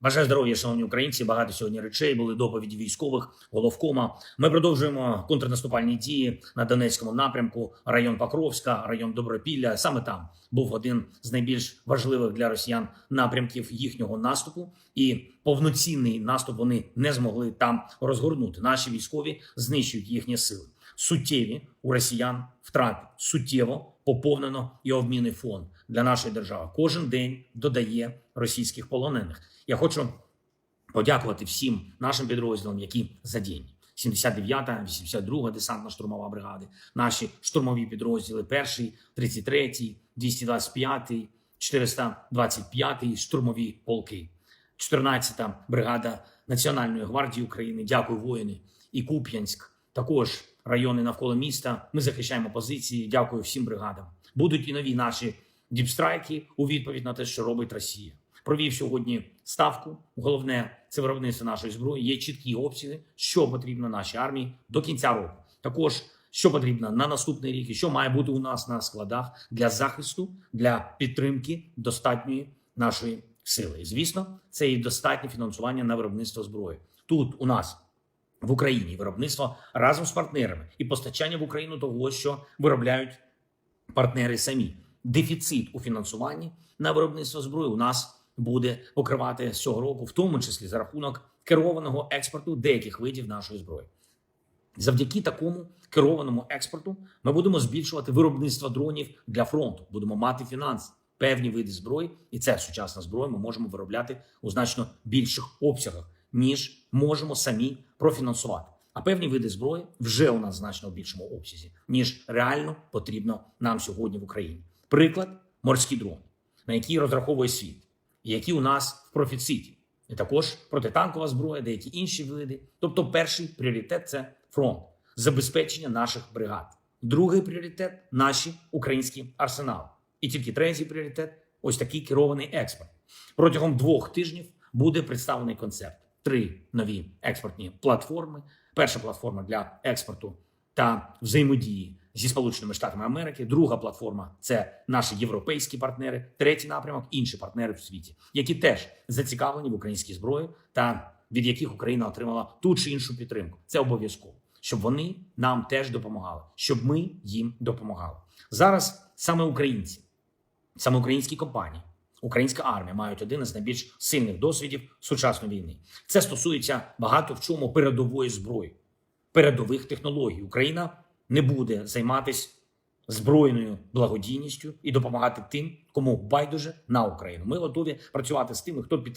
Бажаю здоров'я, шановні українці. Багато сьогодні речей були доповіді військових головкома. Ми продовжуємо контрнаступальні дії на Донецькому напрямку, район Покровська, район Добропілля. Саме там був один з найбільш важливих для росіян напрямків їхнього наступу, і повноцінний наступ вони не змогли там розгорнути. Наші військові знищують їхні сили. Суттєві у росіян втрати суттєво поповнено і обмінний фонд для нашої держави. Кожен день додає російських полонених. Я хочу подякувати всім нашим підрозділам, які задіяні. 79-та, 82-га десантно-штурмова бригади, наші штурмові підрозділи, перший, 33-й, 225-й, 425-й штурмові полки, 14-та бригада Національної гвардії України. Дякую, воїни. І Куп'янськ, також райони навколо міста. Ми захищаємо позиції. Дякую всім бригадам. Будуть і нові наші діпстрайки у відповідь на те, що робить Росія. Провів сьогодні ставку. Головне це виробництво нашої зброї. Є чіткі обсяги, що потрібно нашій армії до кінця року. Також що потрібно на наступний рік, і що має бути у нас на складах для захисту, для підтримки достатньої нашої сили. І звісно, це і достатнє фінансування на виробництво зброї. Тут у нас в Україні виробництво разом з партнерами і постачання в Україну того, що виробляють партнери самі. Дефіцит у фінансуванні на виробництво зброї у нас буде покривати з цього року, в тому числі за рахунок керованого експорту деяких видів нашої зброї. Завдяки такому керованому експорту ми будемо збільшувати виробництво дронів для фронту. Будемо мати фінанси, певні види зброї, і це сучасна зброя. Ми можемо виробляти у значно більших обсягах, ніж можемо самі профінансувати. А певні види зброї вже у нас значно в більшому обсязі, ніж реально потрібно нам сьогодні в Україні. Приклад морські дрони, на які розраховує світ, які у нас в профіциті. І також протитанкова зброя, деякі інші види. Тобто, перший пріоритет це фронт, забезпечення наших бригад. Другий пріоритет наші українські арсенали. І тільки третій пріоритет ось такий керований експорт. Протягом двох тижнів буде представлений концепт: три нові експортні платформи. Перша платформа для експорту та взаємодії зі Сполученими Штатами Америки. Друга платформа це наші європейські партнери. Третій напрямок інші партнери в світі, які теж зацікавлені в українській зброї та від яких Україна отримала ту чи іншу підтримку. Це обов'язково, щоб вони нам теж допомагали, щоб ми їм допомагали. Зараз саме українці, саме українські компанії. Українська армія мають один із найбільш сильних досвідів сучасної війни. Це стосується багато в чому передової зброї, передових технологій. Україна не буде займатися збройною благодійністю і допомагати тим, кому байдуже на Україну. Ми готові працювати з тими, хто підтримує.